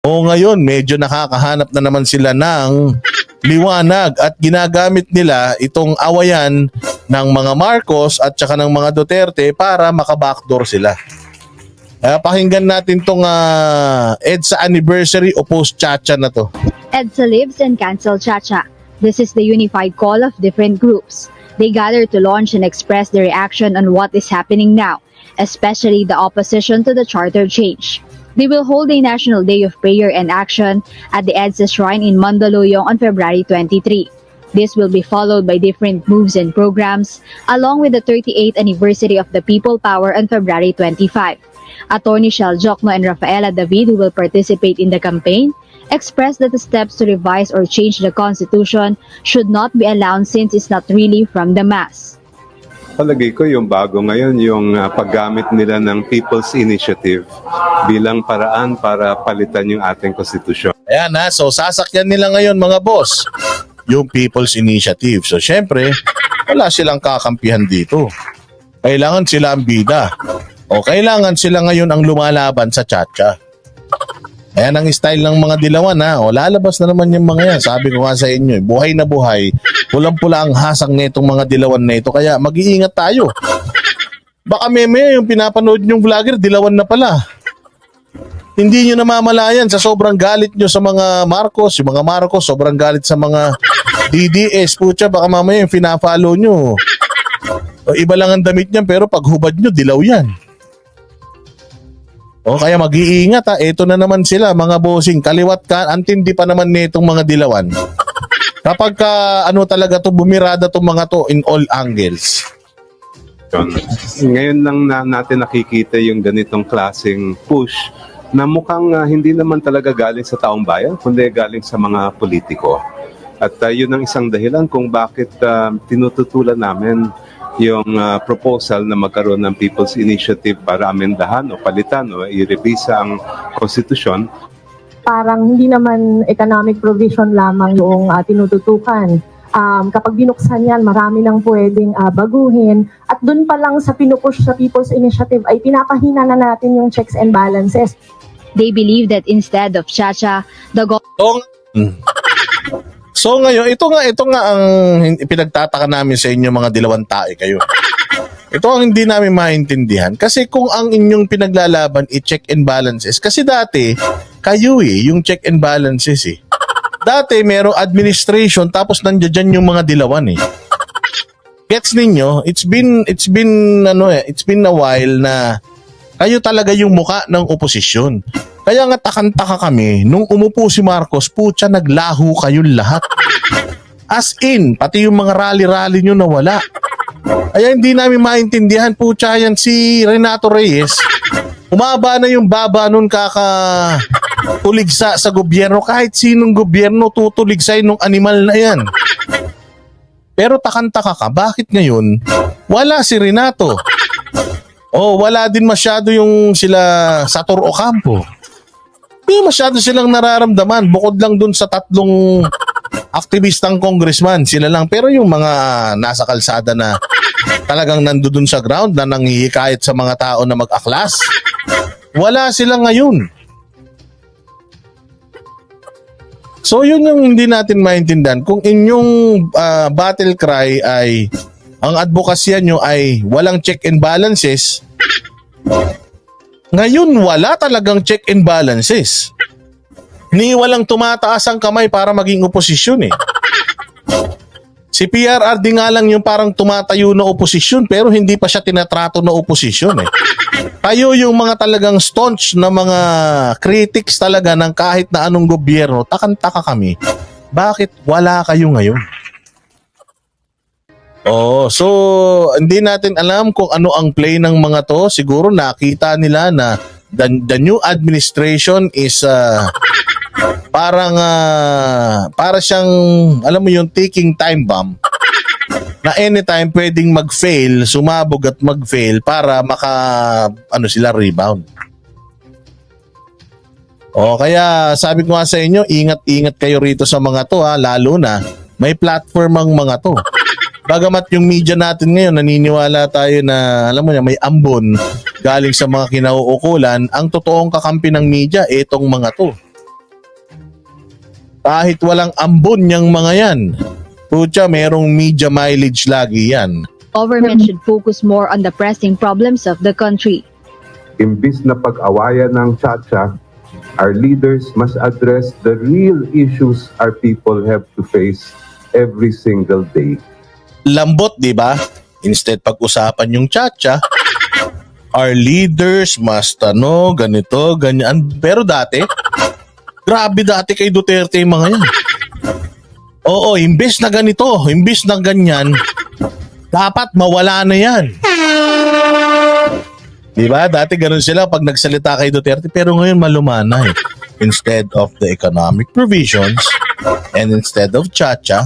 O ngayon, medyo nakakahanap na naman sila ng liwanag at ginagamit nila itong awayan ng mga Marcos at saka ng mga Duterte para makabackdoor sila. Kaya pakinggan natin tong ah, EDSA anniversary o post-chacha na to. EDSA lives and cancel Chacha. This is the unified call of different groups. They gather to launch and express their reaction on what is happening now, especially the opposition to the charter change. They will hold a National Day of Prayer and Action at the EDSA Shrine in Mandaluyong on February 23. This will be followed by different moves and programs, along with the 38th anniversary of the People Power on February 25. Attorney Shell Jokno and Rafaela David, who will participate in the campaign, expressed that the steps to revise or change the Constitution should not be allowed since it's not really from the mass. Palagay ko yung bago ngayon, yung ah, paggamit nila ng People's Initiative bilang paraan para palitan yung ating konstitusyon. Ayan ha, so sasakyan nila ngayon mga boss, yung People's Initiative. So syempre, wala silang kakampihan dito. Kailangan sila ang bida. O kailangan sila ngayon ang lumalaban sa tchatcha. Ayan ang style ng mga dilawan ha. O lalabas na naman yung mga yan. Sabi ko nga sa inyo, eh, buhay na buhay. Pulang-pula ang hasang nitong mga dilawan na ito. Kaya mag-iingat tayo. Baka meme yung pinapanood yung vlogger, dilawan na pala. Hindi nyo namamalayan sa sobrang galit nyo sa mga Marcos, yung mga Marcos, sobrang galit sa mga DDS. Putya, baka mamaya yung fina-follow nyo. O, iba lang ang damit niyan, pero pag hubad nyo, dilaw yan. O kaya mag-iingat ha, ito na naman sila mga bossing, kaliwat ka, antindi pa naman nitong mga dilawan. Kapag ka, ano talaga to bumirada tong mga to in all angles. Yun. Ngayon lang na natin nakikita yung ganitong klaseng push na mukhang ah, hindi naman talaga galing sa taong bayan, kundi galing sa mga politiko. At ah, yun ang isang dahilan kung bakit ah, tinututulan namin yung ah, proposal na magkaroon ng People's Initiative para amendahan o palitan o i-revisa ang konstitusyon parang hindi naman economic provision lamang yung ah, tinututukan. Um, kapag binuksan yan, marami nang pwedeng ah, baguhin. At dun pa lang sa pinupush sa People's Initiative ay pinapahina na natin yung checks and balances. They believe that instead of Chacha, the go-. so ngayon, ito nga, ito nga ang pinagtataka namin sa inyo mga dilawan tae kayo. Ito ang hindi namin maintindihan. Kasi kung ang inyong pinaglalaban i-check and balances, kasi dati, kayo eh, yung check and balances eh. Dati merong administration tapos nandiyan yung mga dilawan eh. Gets ninyo? It's been it's been ano eh, it's been a while na kayo talaga yung muka ng oposisyon. Kaya nga takantaka kami, nung umupo si Marcos, putya naglaho kayong lahat. As in, pati yung mga rally-rally nyo nawala. Kaya hindi namin maintindihan, putya yan si Renato Reyes. Umaba na yung baba nun kaka tuligsa sa gobyerno. Kahit sinong gobyerno tutuligsay nung animal na yan. Pero takantaka ka, bakit ngayon wala si Renato? Oh, wala din masyado yung sila Sator Ocampo. Hindi masyado silang nararamdaman bukod lang dun sa tatlong aktivistang congressman, sila lang. Pero yung mga nasa kalsada na talagang nandoon sa ground na nanghihikayat sa mga tao na mag-aklas, wala sila ngayon. So yun yung hindi natin maintindihan. Kung inyong ah, battle cry ay ang advokasya nyo ay walang check and balances, ngayon wala talagang check and balances. Ni walang tumataas ang kamay para maging oposisyon eh. Si PRRD nga lang yung parang tumatayo na oposisyon pero hindi pa siya tinatrato na oposisyon eh. Kayo yung mga talagang staunch na mga critics talaga ng kahit na anong gobyerno, takantaka kami. Bakit wala kayo ngayon? Oh, so hindi natin alam kung ano ang play ng mga to. Siguro nakita nila na the, the new administration is uh, parang uh, para siyang alam mo yung ticking time bomb na anytime pwedeng mag-fail, sumabog at mag-fail para maka ano sila rebound. O kaya sabi ko nga sa inyo, ingat-ingat kayo rito sa mga to ha, lalo na may platform ang mga to. Bagamat yung media natin ngayon, naniniwala tayo na, alam mo niya, may ambon galing sa mga kinauukulan, ang totoong kakampi ng media, itong mga to. Kahit walang ambon yung mga yan. Pucha, merong media mileage lagi yan. Government should focus more on the pressing problems of the country. Imbis na pag-awayan ng Chacha, our leaders must address the real issues our people have to face every single day. Lambot, di ba? Instead pag-usapan yung chacha, our leaders must ano, ganito, ganyan. Pero dati, grabe dati kay Duterte yung mga yan. Oo, imbes na ganito, imbes na ganyan, dapat mawala na yan. Di ba? Dati ganun sila pag nagsalita kay Duterte pero ngayon malumana eh. Instead of the economic provisions and instead of chacha,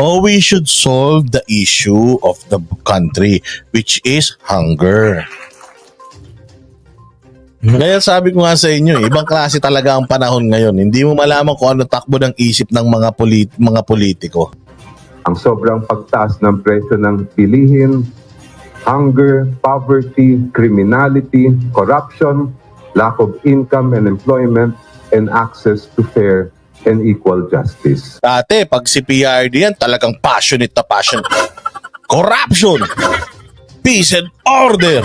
oh, we should solve the issue of the country which is hunger. Kaya sabi ko nga sa inyo, ibang klase talaga ang panahon ngayon. Hindi mo malaman kung ano takbo ng isip ng mga polit mga politiko. Ang sobrang pagtaas ng presyo ng bilihin, hunger, poverty, criminality, corruption, lack of income and employment, and access to fair and equal justice. Dati, pag si PRD yan, talagang passionate na passion. Corruption! Peace and order!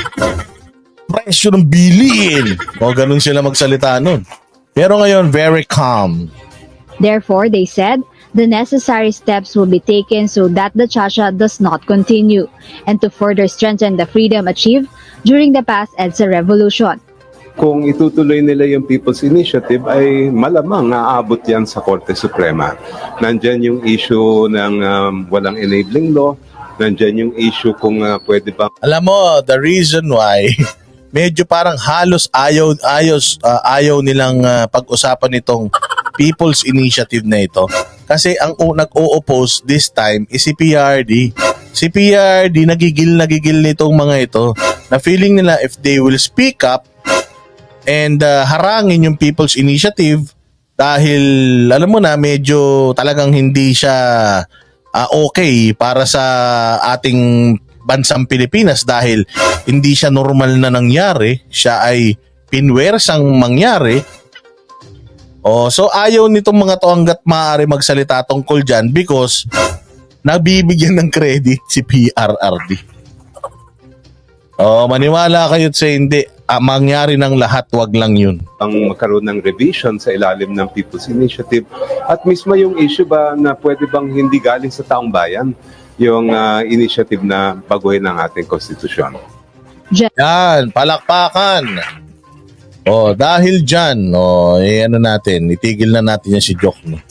Presyo ng bilihin! O ganun sila magsalita nun. Pero ngayon, very calm. Therefore, they said, the necessary steps will be taken so that the Chacha does not continue and to further strengthen the freedom achieved during the past EDSA revolution. Kung itutuloy nila yung People's Initiative ay malamang aabot yan sa Korte Suprema. Nandyan yung issue ng um, walang enabling law, nandyan yung issue kung uh, pwede ba Alam mo, the reason why medyo parang halos ayaw ayos ah, ayaw nilang ah, pag-usapan itong People's Initiative na ito kasi ang u- nag-o-oppose this time is si PRD. Si PRD nagigil nagigil nitong mga ito na feeling nila if they will speak up and ah, harangin yung People's Initiative dahil alam mo na medyo talagang hindi siya ah, okay para sa ating bansang Pilipinas dahil hindi siya normal na nangyari, siya ay pinwersang mangyari. Oh, so ayaw nitong mga to hanggat maaari magsalita tungkol dyan because nabibigyan ng credit si PRRD. Oh, maniwala kayo sa hindi. Ah, mangyari ng lahat, wag lang yun. ang magkaroon ng revision sa ilalim ng People's Initiative at mismo yung issue ba na pwede bang hindi galing sa taong bayan yung ah, initiative na baguhin ng ating konstitusyon. Yan, palakpakan. Oh, dahil dyan, oh, eh, ano natin, itigil na natin yan si Jok. No?